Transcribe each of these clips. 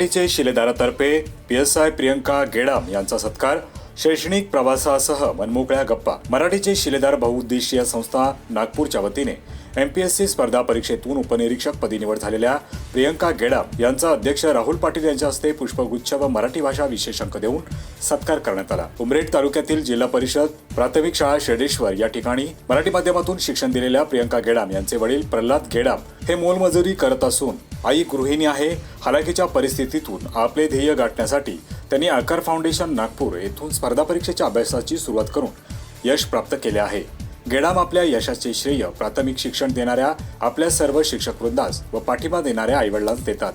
मराठीचे शिलेदारातर्फे P S I Priyanka Gedam यांचा सत्कार शैक्षणिक प्रवासासह मनमोकळ्या गप्पा. मराठीचे शिलेदार बहुउद्देशीय संस्था नागपूरच्या वतीने. एमपीएससी स्पर्धा परीक्षेतून उपनिरीक्षक पदी निवड झालेल्या प्रियंका गेडाम यांचा अध्यक्ष राहुल पाटील यांच्या हस्ते पुष्पगुच्छ व मराठी भाषा विशेष अंक देऊन सत्कार करण्यात आला. उमरेड तालुक्यातील जिल्हा परिषद प्राथमिक शाळा शेडेश्वर या ठिकाणी मराठी माध्यमातून शिक्षण दिलेल्या प्रियंका गेडाम यांचे वडील प्रल्हाद गेडाम हे मोलमजुरी करत असून आई गृहिणी आहे. हालाकीच्या परिस्थितीतून आपले ध्येय गाठण्यासाठी त्यांनी आकार फाउंडेशन नागपूर येथून स्पर्धा परीक्षेच्या अभ्यासाची सुरुवात करून यश प्राप्त केले आहे. गेडाम आपल्या यशाचे श्रेय प्राथमिक शिक्षण देणाऱ्या आपल्या सर्व शिक्षक वृंदास व पाठिंबा देणाऱ्या आईवडिलांस देतात.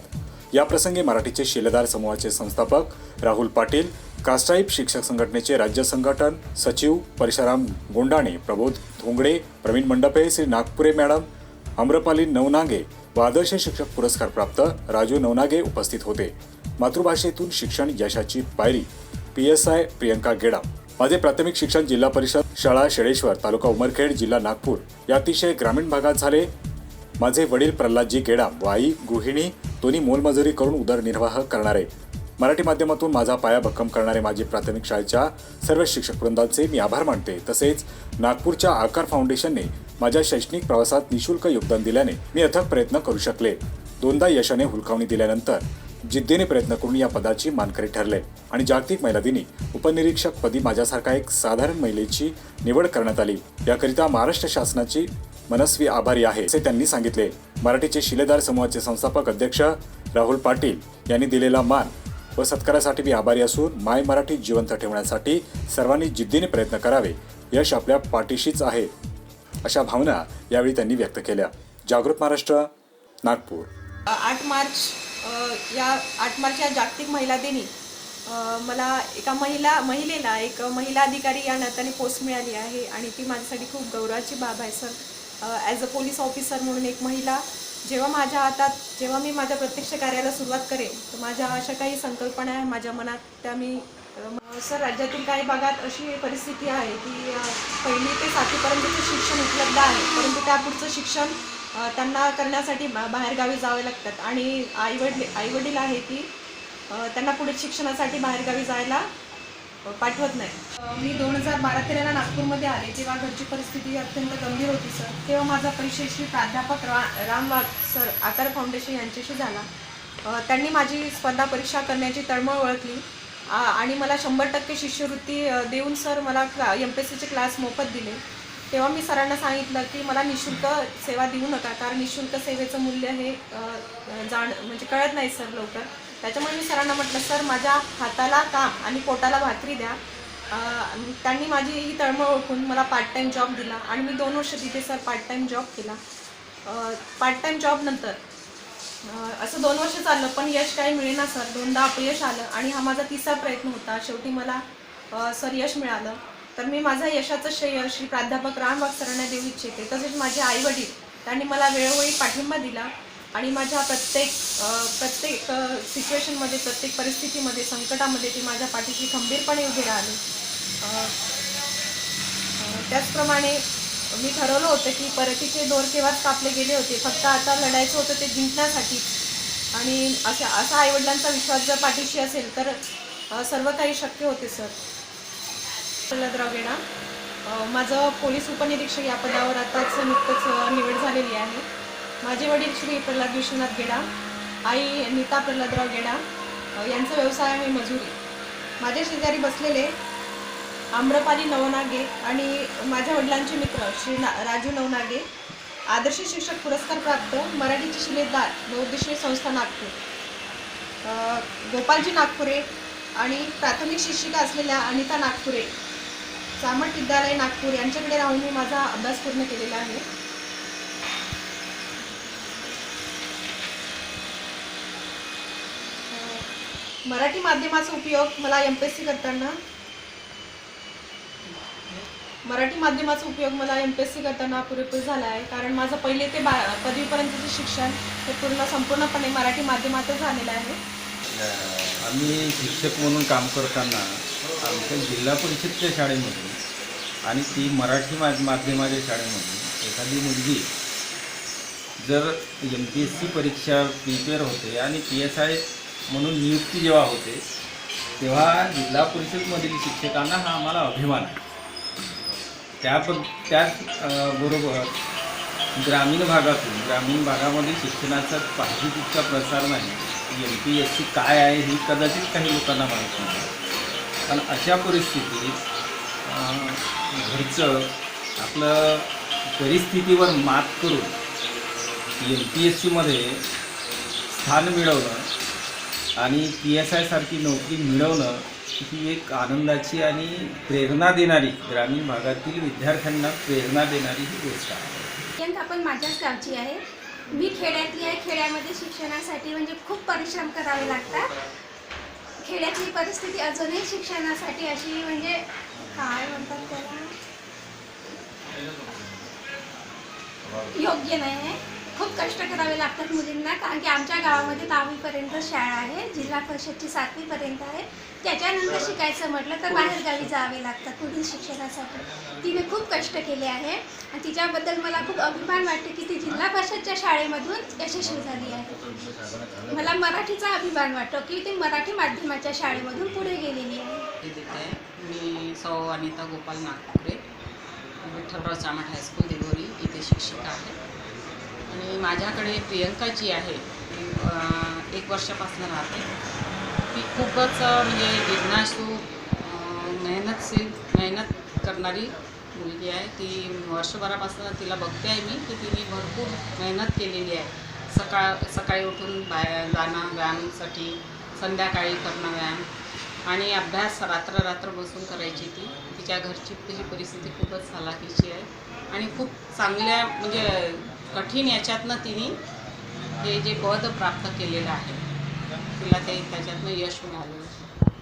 याप्रसंगी मराठीचे शिलेदार समूहाचे संस्थापक राहुल पाटील कास्टाईप शिक्षक संघटनेचे राज्य संघटन सचिव परशुराम गोंडाणे प्रबोध धोंगडे प्रवीण मंडपे श्री नागपुरे मॅडम आम्रपाली नवनागे व आदर्श शिक्षक पुरस्कार प्राप्त राजू नवनागे उपस्थित होते. मातृभाषेतून शिक्षण यशाची पायरी. P S I Priyanka Gedam. माझे प्राथमिक शिक्षण जिल्हा परिषद शाळा शेळेश्वर तालुका उमरखेड जिल्हा नागपूर या अतिशय ग्रामीण भागात झाले. माझे वडील प्रल्हादजी गेडाम व आई गृहिणी दोन्ही मोलमजुरी करून उदरनिर्वाह करणारे. मराठी माध्यमातून माझा पाया भक्कम करणारे माझे प्राथमिक शाळेच्या सर्व शिक्षक वृंदांचे मी आभार मानते. तसेच नागपूरच्या आकार फाउंडेशनने माझ्या शैक्षणिक प्रवासात निशुल्क योगदान दिल्याने मी अथक प्रयत्न करू शकले. दोनदा यशाने हुलकावणी दिल्यानंतर जिद्दीने प्रयत्न करून या पदाची मानकरी ठरले. आणि जागतिक महिला दिनी उपनिरीक्षक पदी माझ्यासारखा एक साधारण महिलेची निवड करण्यात आली. याकरिता महाराष्ट्र शासनाची मनस्वी आभारी आहे असे त्यांनी सांगितले. मराठीचे शिलेदार समूहाचे संस्थापक अध्यक्ष राहुल पाटील यांनी दिलेला मान व सत्कारासाठी मी आभारी असून माय मराठी जिवंत ठेवण्यासाठी सर्वांनी जिद्दीने प्रयत्न करावे यश आपल्या पाठीशीच आहे अशा भावना यावेळी त्यांनी व्यक्त केल्या. जागृत महाराष्ट्र नागपूर. आठ मार्च या आठ मार्च या जागतिक महिला दिनी मला एका महिला महिलेला एक महिला अधिकारी या नात्याने पोस्ट मिळाली आहे आणि ती माझ्यासाठी खूप गौरवाची बाब आहे sir. As a police officer म्हणून एक महिला जेव्हा माझ्या हातात जेव्हा मी माझ्या प्रत्यक्ष कार्याला सुरुवात करेन तर माझ्या अशा काही संकल्पना आहे माझ्या मनात त्या मी सर राज्यातील काही भागात अशी परिस्थिती आहे की पहिली ते सातवीपर्यंतचं शिक्षण उपलब्ध आहे परंतु त्यापुढचं शिक्षण त्यांना करण्यासाठी बा- बाहेरगावी जावे लागतात. आणि आईवडील आईवडील आहे की त्यांना पुढे शिक्षणासाठी बाहेरगावी जायला पाठवत नाही. मी दोन हजार बारा तेराला नागपूरमध्ये आले. जेव्हा घरची परिस्थिती अत्यंत गंभीर होती सर. तेव्हा माझा परिचय श्री प्राध्यापक रा राम वाघ सर आकार फाउंडेशन यांच्याशी झाला. त्यांनी माझी स्पर्धा परीक्षा करण्याची तळमळ ओळखली. आ- आणि मला शंभर टक्के शिष्यवृत्ती देऊन सर मला क्ला एम पी एस सीचे क्लास मोफत दिले. तेव्हा मी सरांना सांगितलं की मला निशुल्क सेवा देऊ नका कारण निशुल्क सेवेचं मूल्य हे जाण म्हणजे कळत नाही सर लवकर. त्याच्यामुळे मी सरांना म्हटलं सर माझ्या हाताला काम आणि पोटाला भाकरी द्या. त्यांनी माझी ही तळमळ ओळखून मला पार्ट टाईम जॉब दिला आणि मी दोन वर्ष तिथे सर पार्ट टाईम जॉब केला पार्ट टाईम जॉबनंतर असं दोन वर्ष चाललं पण यश काही मिळेना सर. दोनदा अपयश आलं आणि हा माझा तिसरा प्रयत्न होता. शेवटी मला सर यश मिळालं. तर मी माझा यशाचं श्रेय श्री प्राध्यापक राम वाघ देऊ इच्छिते. तसेच माझे आई वडील त्यांनी मला वेळोवेळी पाठिंबा दिला आणि माझ्या प्रत्येक प्रत्येक सिच्युएशनमध्ये प्रत्येक परिस्थितीमध्ये संकटामध्ये ते माझ्या पाठीशी खंबीरपणे उभे राहिले. त्याचप्रमाणे मी ठरवलं होतं की परतीचे दोर केव्हाच कापले गेले होते. फक्त आता लढायचं होतं ते जिंकण्यासाठी. आणि अशा असा आईवडिलांचा विश्वास जर पाठीशी असेल तर सर्व काही शक्य होते सर. शलदराव गेडा माझं पोलीस उपनिरीक्षक या पदावर आताच नुकतंच निवड झालेली आहे. माझे वडील श्री प्रल्हाद विश्वनाथ गेडा आई नीता प्रल्हादराव गेडा यांचा व्यवसाय आहे मजुरी. माझ्या शेजारी बसलेले आम्रपाली नवनागे आणि माझ्या वडिलांचे मित्र श्री ना राजू नवनागे आदर्श शिक्षक पुरस्कार प्राप्त मराठीचे शिलेदार बहुउद्देशीय संस्था नागपूर. गोपालजी नागपुरे आणि प्राथमिक शिक्षिका असलेल्या अनिता नागपुरे सामट विद्यालय नागपूर. यांच्याकडे राहून मी माझा अभ्यास पूर्ण केलेला आहे. मराठी माध्यमाचा उपयोग मला एम पी एस सी करताना मराठी माध्यमाचा उपयोग मला एम पी एस सी करताना पुरेपूर झाला आहे. कारण माझं पहिले ते बा पदवीपर्यंतचं शिक्षण हे पूर्ण संपूर्णपणे मराठी माध्यमातच झालेलं आहे. आम्ही शिक्षक म्हणून काम करताना आमच्या जिल्हा परिषदच्या शाळेमधून आणि ती मराठी मा माध्यमाच्या शाळेमधून एखादी मुलगी जर एम पी एस सी परीक्षा प्रिपेअर होते आणि पी एस आय म्हणून नियुक्ती जेव्हा होते तेव्हा जिल्हा परिषदमधील शिक्षकांना हा आम्हाला अभिमान आहे. त्या त्याचबरोबर बरोबर ग्रामीण भागातून ग्रामीण भागामध्ये शिक्षणाचा पाहिजे तितका प्रसार नाही. एम पी एस सी काय आहे ही कदाचित काही लोकांना माहीत नाही. पण अशा परिस्थितीत घरचं आपलं परिस्थितीवर मात करून एम पी एस सीमध्ये स्थान मिळवणं आणि पी एस आयसारखी नोकरी मिळवणं ही एक आनंदाची आणि प्रेरणा देणारी ग्रामीण भागातील विद्यार्थ्यांना प्रेरणा देणारी ही गोष्ट आहे. आपण माझ्याच गावची आहे. मी खेड्यातली आहे. खेड्यामध्ये शिक्षणासाठी म्हणजे खूप परिश्रम करावे लागतात. खेड्यातली परिस्थिती अजूनही शिक्षणासाठी अशी म्हणजे काय म्हणतात त्याला? योग्य नाही आहे खूप कष्ट करावे लागतात मुलींना कारण की आमच्या गावामध्ये दहावीपर्यंत शाळा आहे जिल्हा परिषदची सातवीपर्यंत आहे. त्याच्यानंतर शिकायचं म्हटलं तर बाहेरगावी जावे लागतात पुढील शिक्षणासाठी. तिने खूप कष्ट केले आहे आणि तिच्याबद्दल मला खूप अभिमान वाटते की ती जिल्हा परिषदच्या शाळेमधून यशस्वी झाली आहे. मला मराठीचा अभिमान वाटतो की ती मराठी माध्यमाच्या शाळेमधून पुढे गेलेली आहे. मी सौ अनिता गोपाल नागपुरे विठ्ठलराव चामट हायस्कूल देगोरी इथे शिक्षिका आहे. आणि माझ्याकडे प्रियंका जी आहे ती एक वर्षापासून राहते. ती खूपच म्हणजे जिज्ञासू मेहनतशील मेहनत करणारी मुलगी आहे. ती वर्षभरापासून तिला बघते आहे मी की तिने भरपूर मेहनत केलेली आहे. सकाळ सकाळी उठून बाहेर जाणं व्यायामासाठी संध्याकाळी करणं व्यायाम आणि अभ्यास रात्र रात्र बसून करायची ती. तिच्या घरची तिची परिस्थिती खूपच हलाखीची आहे. आणि खूप चांगल्या म्हणजे कठीण याच्यातनं तिने हे जे पद प्राप्त केलेलं आहे तिला ते त्याच्यातनं यश मिळालं